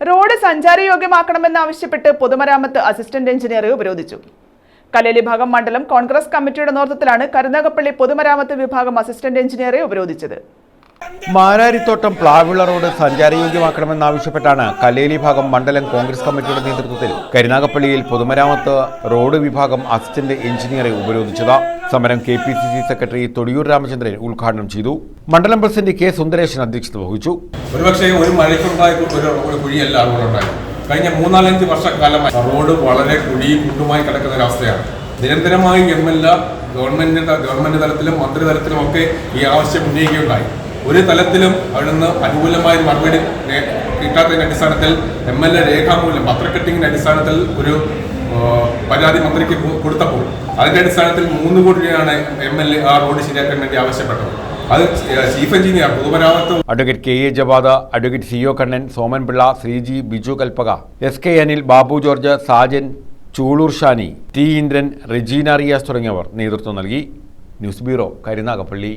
Road സഞ്ചാരയോഗ്യമാക്കണമെന്നാവശ്യപ്പെട്ട് പൊതുമരാമത്ത് assistant എഞ്ചിനീയറെ ഉപരോധിച്ചു. കല്ലേലി ഭാഗം മണ്ഡലം കോൺഗ്രസ് കമ്മിറ്റിയുടെ നേതൃത്വത്തിലാണ് കരുനാഗപ്പള്ളി പൊതുമരാമത്ത് വിഭാഗം അസിസ്റ്റന്റ് എഞ്ചിനീയറെ ഉപരോധിച്ചത്. മാനാരിത്തോട്ടം പ്ലാവിള റോഡ് സഞ്ചാരയോഗ്യമാക്കണമെന്നാവശ്യപ്പെട്ടാണ് കലേലി ഭാഗം മണ്ഡലം കോൺഗ്രസ് കമ്മിറ്റിയുടെ നേതൃത്വത്തിൽ കരുനാഗപ്പള്ളിയിൽ പൊതുമരാമത്ത് റോഡ് വിഭാഗം അസിസ്റ്റന്റ് എഞ്ചിനീയറെ ഉപരോധിച്ചത്. സമരം K P C C secretary Thodiyoor Ramachandran ഉദ്ഘാടനം ചെയ്തു. മണ്ഡലം പ്രസിഡന്റ് കെ സുന്ദരേശൻ അധ്യക്ഷത വഹിച്ചു. ഒരുപക്ഷെ ഒരു മഴയ്ക്കുണ്ടായ ഒരു കുഴിയല്ല കഴിഞ്ഞ മൂന്നാലഞ്ച് വർഷക്കാലമായി റോഡ് വളരെ കുഴിയും കുണ്ടുമായി കിടക്കുന്ന ഒരവസ്ഥയാണ് നിരന്തരമായി എം എൽ എ ഗവൺമെന്റ് തലത്തിലും മന്ത്രിതലത്തിലും ഒക്കെ ഈ ആവശ്യം ഉന്നയിക്കുകയുണ്ടായി. ഒരു തലത്തിലും അവിടുന്ന് അനുകൂലമായ മറുപടി കിട്ടാത്തതിന്റെ അടിസ്ഥാനത്തിൽ എം എൽ എ രേഖാമൂലം പത്രക്കെട്ടിങ്ങിന്റെ അടിസ്ഥാനത്തിൽ ഒരു പരാതി മന്ത്രിക്ക് കൊടുത്തപ്പോൾ അതിന്റെ അടിസ്ഥാനത്തിൽ മൂന്ന് കോടി രൂപയാണ് എം എൽ എ ആ റോഡ് ശരിയാക്കാൻ വേണ്ടി ആവശ്യപ്പെട്ടത്. അത് ചീഫ് എഞ്ചിനീയർ പൊതുമരാമത്ത് advocate K A Javad advocate C O Kannan Soman Pillai Sreeji Biju Kalpaka S K Anil Babu George Sajan Chooloor Shani T Indran Regina Riyas തുടങ്ങിയവർ നേതൃത്വം നൽകി. News bureau Karunagappally.